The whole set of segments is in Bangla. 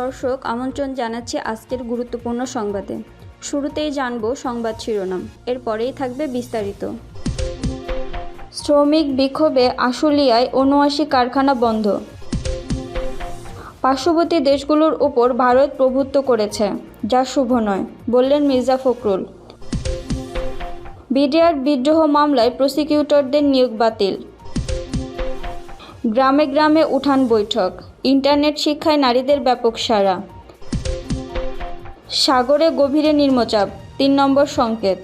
দর্শক আমন্ত্রণ জানাচ্ছি আজকের গুরুত্বপূর্ণ সংবাদে। শুরুতেই জানব সংবাদ শিরোনাম, এরপরেই থাকবে বিস্তারিত। শ্রমিক বিক্ষোভে আশুলিয়ায় উনআশি কারখানা বন্ধ। পার্শ্ববর্তী দেশগুলোর উপর ভারত প্রভুত্ব করেছে, যা শুভ নয়, বললেন মির্জা ফখরুল। বিডিআর বিদ্রোহ মামলায় প্রসিকিউটরদের নিয়োগ বাতিল। গ্রামে গ্রামে উঠান বৈঠক। ইন্টারনেট শিক্ষায় নারীদের ব্যাপক সাড়া। সাগরে গভীরে নির্মচাপ তিন নম্বর সংকেত।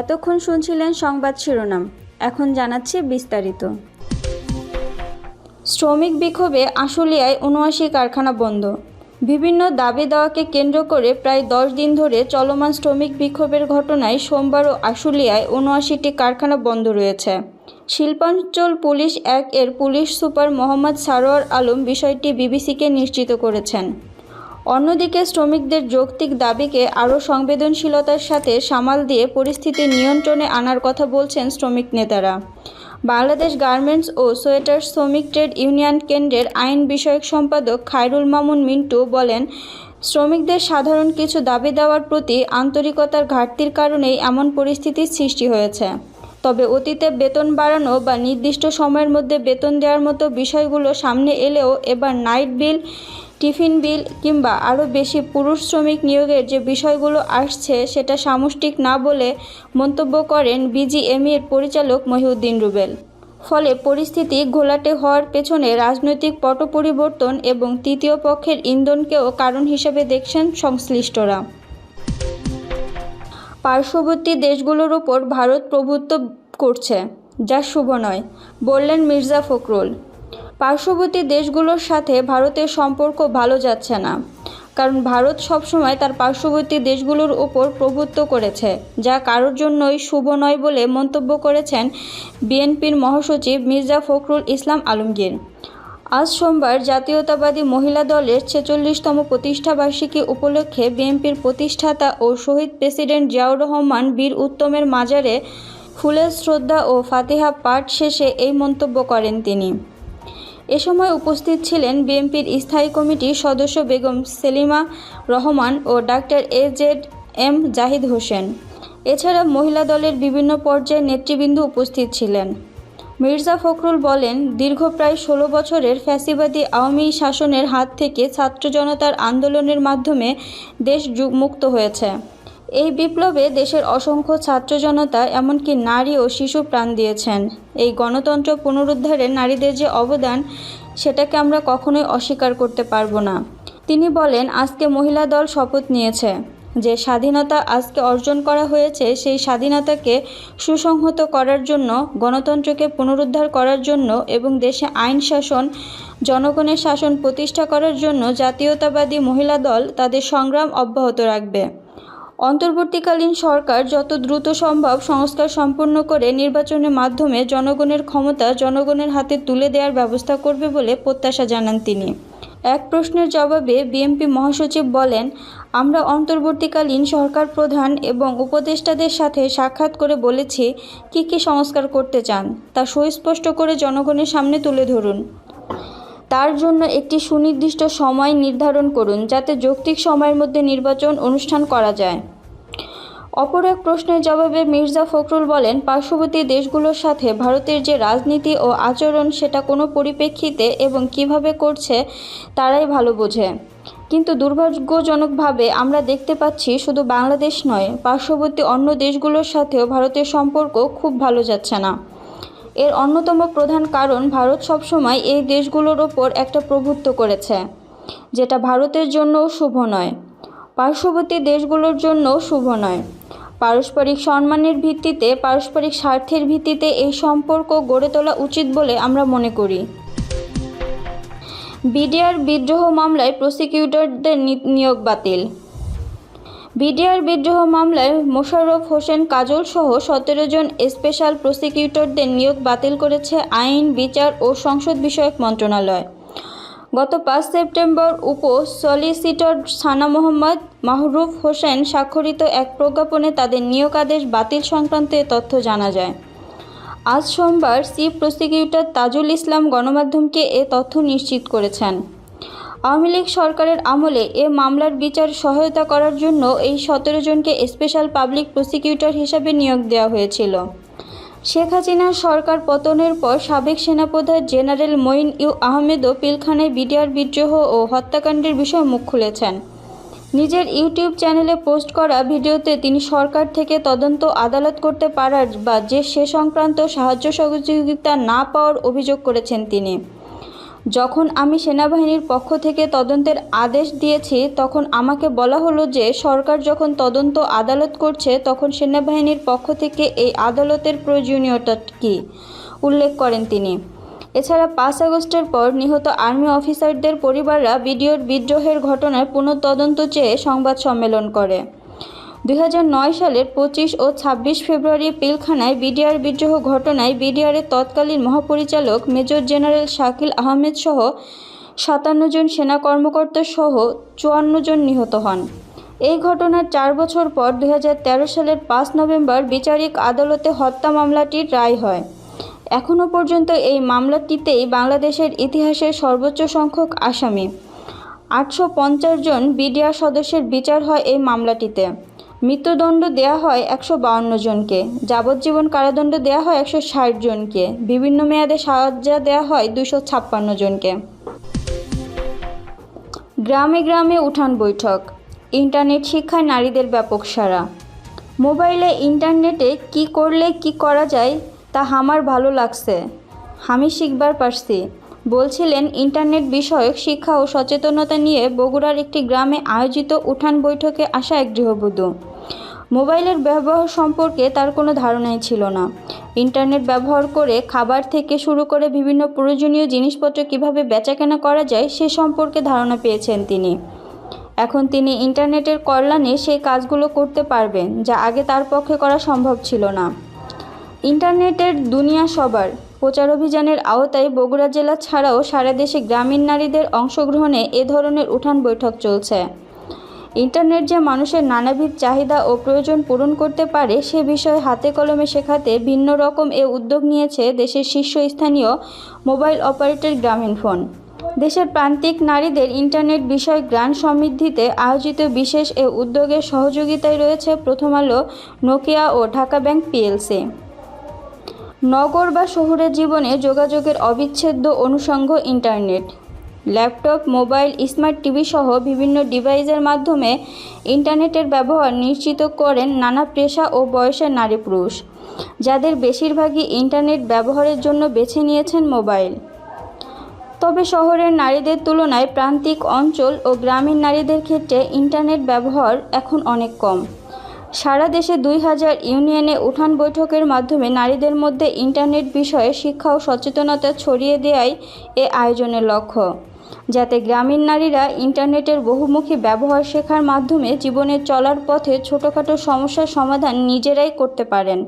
এতক্ষণ শুনছিলেন সংবাদ শিরোনাম, এখন জানাচ্ছি বিস্তারিত। শ্রমিক বিক্ষোভে আশুলিয়ায় উনআশি কারখানা বন্ধ। বিভিন্ন দাবি দেওয়াকে কেন্দ্র করে প্রায় দশ দিন ধরে চলমান শ্রমিক বিক্ষোভের ঘটনায় সোমবারও আশুলিয়ায় উনআশিটি কারখানা বন্ধ রয়েছে। শিল্পাঞ্চল পুলিশ এক এর পুলিশ সুপার মোহাম্মদ সারোয়ার আলম বিষয়টি বিবিসিকে নিশ্চিত করেছেন। অন্যদিকে শ্রমিকদের যৌক্তিক দাবিকে আরও সংবেদনশীলতার সাথে সামাল দিয়ে পরিস্থিতি নিয়ন্ত্রণে আনার কথা বলছেন শ্রমিক নেতারা। বাংলাদেশ গার্মেন্টস ও সোয়েটার শ্রমিক ট্রেড ইউনিয়ন কেন্দ্রের আইন বিষয়ক সম্পাদক খায়রুল মামুন মিন্টু বলেন, শ্রমিকদের সাধারণ কিছু দাবি দেওয়ার প্রতি আন্তরিকতার ঘাটতির কারণেই এমন পরিস্থিতির সৃষ্টি হয়েছে। তবে অতীতে বেতন বাড়ানো বা নির্দিষ্ট সময়ের মধ্যে বেতন দেওয়ার মতো বিষয়গুলো সামনে এলেও এবার নাইট বিল, টিফিন বিল কিংবা আরও বেশি পুরুষ শ্রমিক নিয়োগের যে বিষয়গুলো আসছে সেটা সামষ্টিক না বলে মন্তব্য করেন বিজিএমইর পরিচালক মহিউদ্দিন রুবেল। ফলে পরিস্থিতি ঘোলাটে হওয়ার পেছনে রাজনৈতিক পট পরিবর্তন এবং তৃতীয় পক্ষের ইন্ধনকেও কারণ হিসেবে দেখছেন সংশ্লিষ্টরা। পার্শ্ববর্তী দেশগুলোর ওপর ভারত প্রভুত্ব করছে, যা শুভ নয়, বললেন মির্জা ফখরুল। পার্শ্ববর্তী দেশগুলোর সাথে ভারতের সম্পর্ক ভালো যাচ্ছে না, কারণ ভারত সবসময় তার পার্শ্ববর্তী দেশগুলোর ওপর প্রভুত্ব করেছে, যা কারোর জন্যই শুভ নয় বলে মন্তব্য করেছেন বিএনপির মহাসচিব মির্জা ফখরুল ইসলাম আলমগীর। আজ সোমবার জাতীয়তাবাদী মহিলা দলের ছেচল্লিশতম প্রতিষ্ঠাবার্ষিকী উপলক্ষে বিএনপির প্রতিষ্ঠাতা ও শহীদ প্রেসিডেন্ট জিয়াউর রহমান বীর উত্তমের মাজারে ফুলের শ্রদ্ধা ও ফাতিহা পাঠ শেষে এই মন্তব্য করেন তিনি। এ সময় উপস্থিত ছিলেন বিএনপির স্থায়ী কমিটির সদস্য বেগম সেলিমা রহমান ও doctor A Z M Zahid Hossain. এছাড়া মহিলা দলের বিভিন্ন পর্যায়ের নেতৃবৃন্দ উপস্থিত ছিলেন। মির্জা ফখরুল বলেন, দীর্ঘ প্রায় ষোলো বছরের ফ্যাসিবাদী আওয়ামী শাসনের হাত থেকে ছাত্র জনতার আন্দোলনের মাধ্যমে দেশ মুক্ত হয়েছে। এই বিপ্লবে দেশের অসংখ্য ছাত্র জনতা, এমনকি নারী ও শিশু প্রাণ দিয়েছেন। এই গণতন্ত্র পুনরুদ্ধারে নারীদের যে অবদান, সেটাকে আমরা কখনোই অস্বীকার করতে পারব না। তিনি বলেন, আজকে মহিলা দল শপথ নিয়েছে। যে স্বাধীনতা আজকে অর্জন করা হয়েছে, সেই স্বাধীনতাকে সুসংহত করার জন্য, গণতন্ত্রকে পুনরুদ্ধার করার জন্য এবং দেশে আইন শাসন, জনগণের শাসন প্রতিষ্ঠা করার জন্য জাতীয়তাবাদী মহিলা দল তাদের সংগ্রাম অব্যাহত রাখবে। অন্তর্বর্তীকালীন সরকার যত দ্রুত সম্ভব সংস্কার সম্পন্ন করে নির্বাচনের মাধ্যমে জনগণের ক্ষমতা জনগণের হাতে তুলে দেওয়ার ব্যবস্থা করবে বলে প্রত্যাশা জানান তিনি। এক প্রশ্নের জবাবে বিএনপি মহাসচিব বলেন, আমরা অন্তর্বর্তীকালীন সরকার প্রধান এবং উপদেষ্টাদের সাথে সাক্ষাৎ করে বলেছি কি কি সংস্কার করতে চান, তা সুস্পষ্ট করে জনগণের সামনে তুলে ধরুন। তার জন্য একটি সুনির্দিষ্ট সময় নির্ধারণ করুন যাতে যৌক্তিক সময়ের মধ্যে নির্বাচন অনুষ্ঠান করা যায়। অপর এক প্রশ্নের জবাবে মির্জা ফখরুল বলেন, পার্শ্ববর্তী দেশগুলোর সাথে ভারতের যে রাজনীতি ও আচরণ সেটা কোনো পরিপ্রেক্ষিতে এবং কীভাবে করছে তারাই ভালো বোঝে। কিন্তু দুর্ভাগ্যজনকভাবে আমরা দেখতে পাচ্ছি শুধু বাংলাদেশ নয়, পার্শ্ববর্তী অন্য দেশগুলোর সাথেও ভারতের সম্পর্ক খুব ভালো যাচ্ছে না। এর অন্যতম প্রধান কারণ ভারত সবসময় এই দেশগুলোর ওপর একটা প্রভুত্ব করেছে, যেটা ভারতের জন্যও শুভ নয়। পার্শ্ববর্তী দেশগুলোর জন্য শুভ নয়। পারস্পরিক সম্মানের ভিত্তিতে, পারস্পরিক স্বার্থের ভিত্তিতে এই সম্পর্ক গড়ে তোলা উচিত বলে আমরা মনে করি। বিডিআর বিদ্রোহ মামলায় প্রসিকিউটরদের নিয়োগ বাতিল। বিডিআর বিদ্রোহ মামলায় মোশাররফ হোসেন কাজল সহ সতেরো জন স্পেশাল প্রসিকিউটরদের নিয়োগ বাতিল করেছে আইন, বিচার ও সংসদ বিষয়ক মন্ত্রণালয়। গত পাঁচ সেপ্টেম্বর উপ সলিসিটর সানা মোহাম্মদ মাহরুফ হোসেন স্বাক্ষরিত এক প্রজ্ঞাপনে তাদের নিয়োগ আদেশ বাতিল সংক্রান্ত তথ্য জানা যায়। আজ সোমবার চিফ প্রসিকিউটর তাজুল ইসলাম গণমাধ্যমকে এ তথ্য নিশ্চিত করেছেন। আওয়ামী লীগ সরকারের আমলে এ মামলার বিচার সহায়তা করার জন্য এই সতেরো জনকে স্পেশাল পাবলিক প্রসিকিউটর হিসাবে নিয়োগ দেওয়া হয়েছিল। শেখ হাসিনার সরকার পতনের পর সাবেক সেনাপ্রধান জেনারেল মঈন ইউ আহমেদও পিলখানায় বিডিআর বিদ্রোহ ও হত্যাকাণ্ডের বিষয়ে মুখ খুলেছেন। নিজের ইউটিউব চ্যানেলে পোস্ট করা ভিডিওতে তিনি সরকার থেকে তদন্ত আদালত করতে পারার বা যে সে সংক্রান্ত সাহায্য সহযোগিতা না পাওয়ার অভিযোগ করেছেন তিনি। যখন আমি সেনাবাহিনীর পক্ষ থেকে তদন্তের আদেশ দিয়েছি, তখন আমাকে বলা হলো যে, সরকার যখন তদন্ত আদালত করছে, তখন সেনাবাহিনীর পক্ষ থেকে এই আদালতের প্রয়োজনীয়তা কী? উল্লেখ করেন তিনি। এছাড়া পাঁচ আগস্টের পর নিহত আর্মি অফিসারদের পরিবাররা ভিডিওর বিদ্রোহের ঘটনার পুনঃতদন্ত চেয়ে সংবাদ সম্মেলন করে। দুই হাজার নয় সালের পঁচিশ ও ছাব্বিশ ফেব্রুয়ারি পিলখানায় বিডিআর বিদ্রোহ ঘটনায় বিডিআরের তৎকালীন মহাপরিচালক মেজর জেনারেল শাকিল আহমেদ সহ সাতান্ন জন সেনা কর্মকর্তা সহ চুয়ান্ন জন নিহত হন। এই ঘটনার চার বছর পর দু হাজার তেরো সালের পাঁচ নভেম্বর বিচারিক আদালতে হত্যা মামলাটির রায় হয়। এখনও পর্যন্ত এই মামলাটিতেই বাংলাদেশের ইতিহাসের সর্বোচ্চ সংখ্যক আসামি। আটশো পঞ্চাশ জন বিডিআর সদস্যের বিচার হয় এই মামলাটিতে। মৃত্যুদণ্ড দেয়া হয় একশো বাউন্ন জনকে। যাবজ্জীবন কারাদণ্ড দেয়া হয় একশো ষাট জনকে। বিভিন্ন মেয়াদে সাহায্য দেয়া হয় দুশো ছাপ্পান্ন জনকে। গ্রামে গ্রামে উঠান বৈঠক। ইন্টারনেট শিক্ষায় নারীদের ব্যাপক সারা মোবাইলে ইন্টারনেটে কি করলে কি করা যায়, তা আমার ভালো লাগছে। আমি শিখবার পারছি। বলছিলেন ইন্টারনেট বিষয়ক শিক্ষা ও সচেতনতা নিয়ে বগুড়ার একটি গ্রামে আয়োজিত উঠান বৈঠকে আসা এক গৃহবধূ। মোবাইলের ব্যবহার সম্পর্কে তার কোনো ধারণাই ছিল না। ইন্টারনেট ব্যবহার করে খাবার থেকে শুরু করে বিভিন্ন প্রয়োজনীয় জিনিসপত্র কীভাবে বেচাকেনা করা যায় সে সম্পর্কে ধারণা পেয়েছেন তিনি। এখন তিনি ইন্টারনেটের কল্যাণে সেই কাজগুলো করতে পারবেন, যা আগে তার পক্ষে করা সম্ভব ছিল না। ইন্টারনেটের দুনিয়া সবার, প্রচার অভিযানের আওতায় বগুড়া জেলা ছাড়াও সারা দেশে গ্রামীণ নারীদের অংশগ্রহণে এ ধরনের উঠান বৈঠক চলছে। ইন্টারনেট যে মানুষের নানাবিধ চাহিদা ও প্রয়োজন পূরণ করতে পারে, সে বিষয়ে হাতে কলমে শেখাতে ভিন্ন রকম এ উদ্যোগ নিয়েছে দেশের শীর্ষস্থানীয় মোবাইল অপারেটর গ্রামীণ ফোন। দেশের প্রান্তিক নারীদের ইন্টারনেট বিষয় জ্ঞান সমৃদ্ধিতে আয়োজিত বিশেষ এ উদ্যোগের সহযোগিতায় রয়েছে প্রথম আলো নোকিয়া ও ঢাকা ব্যাংক পিএলসি। নগর বা শহুরের জীবনে যোগাযোগের অবিচ্ছেদ্য অনুষঙ্গ internet. Laptop, mobile, smart TV সহ বিভিন্ন ডিভাইসের মাধ্যমে ইন্টারনেটের ব্যবহার নিশ্চিত করেন নানা পেশা ও বয়সের নারী পুরুষ, যাদের বেশিরভাগই ইন্টারনেট ব্যবহারের জন্য বেছে নিয়েছেন মোবাইল। তবে শহরের নারীদের তুলনায় প্রান্তিক অঞ্চল ও গ্রামীণ নারীদের ক্ষেত্রে ইন্টারনেট ব্যবহার এখন অনেক কম। সারা দেশে দুই হাজার ইউনিয়নে উঠান বৈঠকের মাধ্যমে নারীদের মধ্যে ইন্টারনেট বিষয়ে শিক্ষা ও সচেতনতা ছড়িয়ে দেওয়াই এ আয়োজনের লক্ষ্য। যাতে গ্রামীণ নারীরা ইন্টারনেটের বহুমুখী ব্যবহার শেখার মাধ্যমে জীবনের চলার পথে ছোটোখাটো সমস্যার সমাধান নিজেরাই করতে পারেন।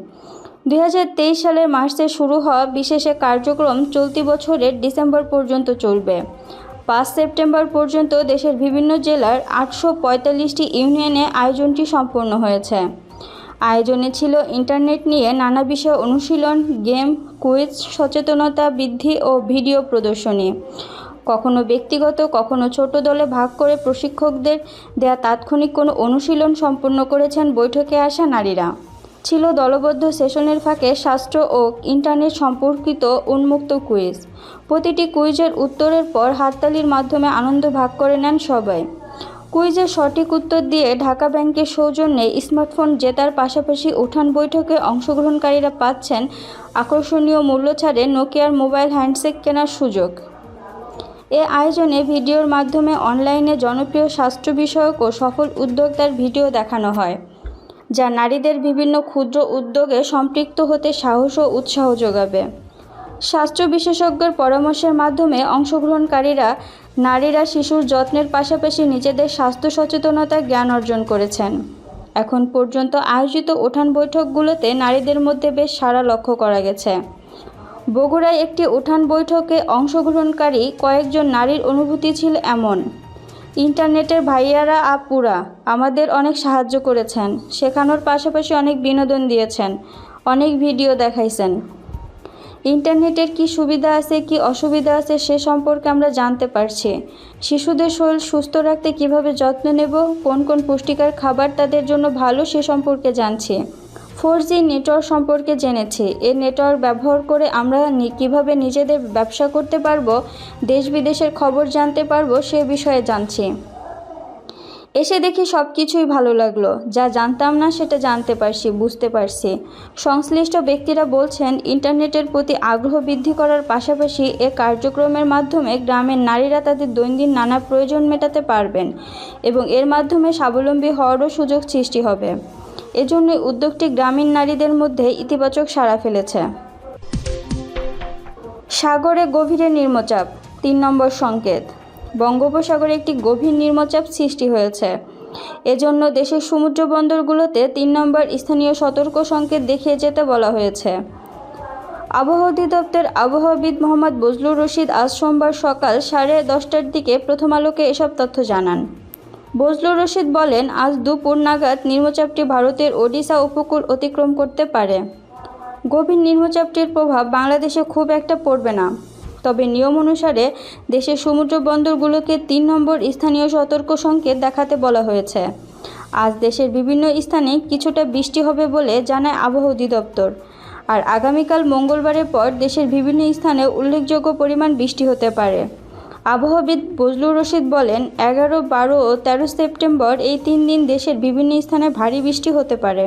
দুই হাজার তেইশ সালের মার্চে শুরু হওয়া বিশেষ কার্যক্রম চলতি বছরের ডিসেম্বর পর্যন্ত চলবে। পাঁচ সেপ্টেম্বর পর্যন্ত দেশের বিভিন্ন জেলার আটশো পঁয়তাল্লিশটি ইউনিয়নে আয়োজনটি সম্পন্ন হয়েছে। আয়োজনে ছিল ইন্টারনেট নিয়ে নানা বিষয় অনুশীলন, গেম, কুইজ, সচেতনতা বৃদ্ধি ও ভিডিও প্রদর্শনী। কখনো ব্যক্তিগত, কখনো ছোট দলে ভাগ করে প্রশিক্ষকদের দেয়া তাৎক্ষণিক কোনো অনুশীলন সম্পন্ন করেছেন বৈঠকে আসা নারীরা। ছিল দলবদ্ধ সেশনের ফাঁকে শাস্ত্র ও ইন্টারনেট সম্পর্কিত উন্মুক্ত কুইজ। প্রতিটি কুইজের উত্তরের পর হাততালির মাধ্যমে আনন্দ ভাগ করে নেন সবাই। কুইজের সঠিক উত্তর দিয়ে ঢাকা ব্যাংকের সৌজন্যে স্মার্টফোন জেতার পাশাপাশি উঠান বৈঠকে অংশগ্রহণকারীরা পাচ্ছেন আকর্ষণীয় মূল্য ছাড়ে নোকিয়ার মোবাইল হ্যান্ডসেট কেনার সুযোগ। এ আয়োজনে ভিডিওর মাধ্যমে অনলাইনে জনপ্রিয় স্বাস্থ্য বিষয়ক ও সফল উদ্যোক্তার ভিডিও দেখানো হয়, যা নারীদের বিভিন্ন ক্ষুদ্র উদ্যোগে সম্পৃক্ত হতে সাহস ও উৎসাহ যোগাবে। স্বাস্থ্য বিশেষজ্ঞের পরামর্শের মাধ্যমে অংশগ্রহণকারীরা নারীরা শিশুর যত্নের পাশাপাশি নিজেদের স্বাস্থ্য সচেতনতা জ্ঞান অর্জন করেছেন। এখন পর্যন্ত আয়োজিত উঠান বৈঠকগুলোতে নারীদের মধ্যে বেশ সাড়া লক্ষ্য করা গেছে। বগুড়ায় একটি উঠান বৈঠকে অংশগ্রহণকারী কয়েকজন নারীর অনুভূতি ছিল এমন। ইন্টারনেটের ভাইয়ারা আপুরা, আমাদের অনেক সাহায্য করেছেন, শেখানোর পাশাপাশি অনেক বিনোদন দিয়েছেন, অনেক ভিডিও দেখাইছেন। ইন্টারনেটের কি সুবিধা আছে, কি অসুবিধা আছে, সে সম্পর্কে আমরা জানতে পারছি। শিশুদের শরীর সুস্থ রাখতে কীভাবে যত্ন নেব, কোন কোন পুষ্টিকর খাবার তাদের জন্য ভালো, সে সম্পর্কে জানছি। ফোর জি নেটওয়ার্ক সম্পর্কে জেনেছি। এই নেটওয়ার্ক ব্যবহার করে আমরা কীভাবে নিজেদের ব্যবসা করতে পারব, দেশ বিদেশের খবর জানতে পারব, সে বিষয়ে জানছি। এসে দেখি সব কিছুই ভালো লাগল। যা জানতাম না সেটা জানতে পারছি, বুঝতে পারছি। সংশ্লিষ্ট ব্যক্তিরা বলছেন, ইন্টারনেটের প্রতি আগ্রহ বৃদ্ধি করার পাশাপাশি এ কার্যক্রমের মাধ্যমে গ্রামের নারীরা তাদের দৈনন্দিন নানা প্রয়োজন মেটাতে পারবেন এবং এর মাধ্যমে স্বাবলম্বী হওয়ারও সুযোগ সৃষ্টি হবে। এজন্য উদ্যোগটি গ্রামীণ নারীদের মধ্যে ইতিবাচক সাড়া ফেলেছে। সাগরে গভীরে নিম্নচাপ, তিন নম্বর সংকেত। বঙ্গোপসাগরে একটি গভীর নিম্নচাপ সৃষ্টি হয়েছে। এজন্য দেশের সমুদ্র বন্দরগুলোতে তিন নম্বর স্থানীয় সতর্ক সংকেত দেখিয়ে যেতে বলা হয়েছে। আবহাওয়া অধিদপ্তর আবহাওয়াবিদ মোহাম্মদ বজলুর রশিদ আজ সোমবার সকাল সাড়ে দশটার দিকে প্রথম আলোকে এসব তথ্য জানান। বজলুর রশিদ বলেন, আজ দুপুর নাগাদ নিম্নচাপটি ভারতের ওডিশা উপকূল অতিক্রম করতে পারে। গভীর নিম্নচাপটির প্রভাব বাংলাদেশে খুব একটা পড়বে না। তবে নিয়ম অনুসারে দেশের সমুদ্র বন্দরগুলোকে তিন নম্বর স্থানীয় সতর্ক সংকেত দেখাতে বলা হয়েছে। আজ দেশের বিভিন্ন স্থানে কিছুটা বৃষ্টি হবে বলে জানায় আবহাওয়া অধিদপ্তর। আর আগামীকাল মঙ্গলবারের পর দেশের বিভিন্ন স্থানে উল্লেখযোগ্য পরিমাণ বৃষ্টি হতে পারে। আবহাওয়াবিদ বজলুর রশিদ বলেন, এগারো, বারো ও তেরো সেপ্টেম্বর এই তিন দিন দেশের বিভিন্ন স্থানে ভারী বৃষ্টি হতে পারে।